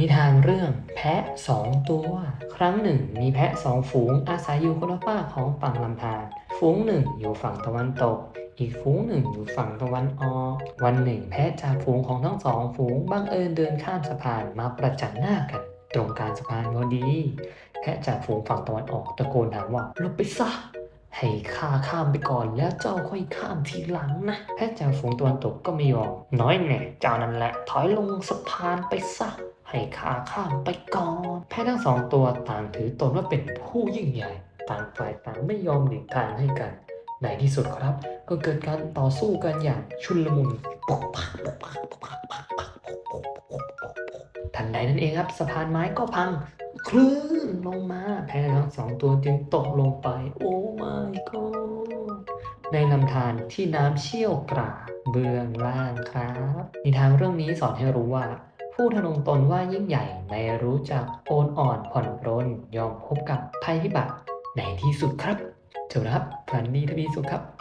นิทานเรื่องแพะสองตัว ครั้งหนึ่ง มีแพะสองฝูงอาศัยอยู่คนละฝากของฝั่งลำธารฝูงหนึ่งอยู่ฝั่งตะวันตก อีกฝูงหนึ่งอยู่ฝั่งตะวันออก วันหนึ่ง แพะจากฝูงของทั้งสองฝูงบังเอิญเดินข้ามสะพานมาประจันหน้ากัน ตรงกลารสะพานพอดี แพะจากฝูงฝั่งตะวันออกตะโกนถามว่าลบไปซะ ให้ข้าข้ามไปก่อนแล้วเจ้าค่อยข้ามทีหลังนะแพะจากฝูงตะวันตกก็ไม่ยอม น้อยแน่เจ้านั่นแหละ ถอยลงสะพานไปซะให้ข้าข้ามไปก่อน แพะทั้งสองตัวต่างถือตนว่าเป็นผู้ยิ่งใหญ่ ต่างฝ่ายต่างไม่ยอมหลีกทางให้กัน ในที่สุดครับ ก็เกิดการต่อสู้กันอย่างชุนลมุนปกปักปกปักปกปักปกปักปกปักปกปักทันใดนั้นเองครับสะพานไม้ก็พัง คลื่นลงมาแพะทั้งสองตัวจึงตกลงไป โอ้ my god ในลำธารที่น้ำเชี่ยวกราเบื้องล่างครับ นิทานเรื่องนี้สอนให้รู้ว่า ผู้ทะนงตนว่ายิ่งใหญ่ไม่รู้จักโอนอ่อนผ่อนปรนยอมพบกับภัยพิบัติในที่สุดครับเจ้ารับฝันดีทวีสุขครับ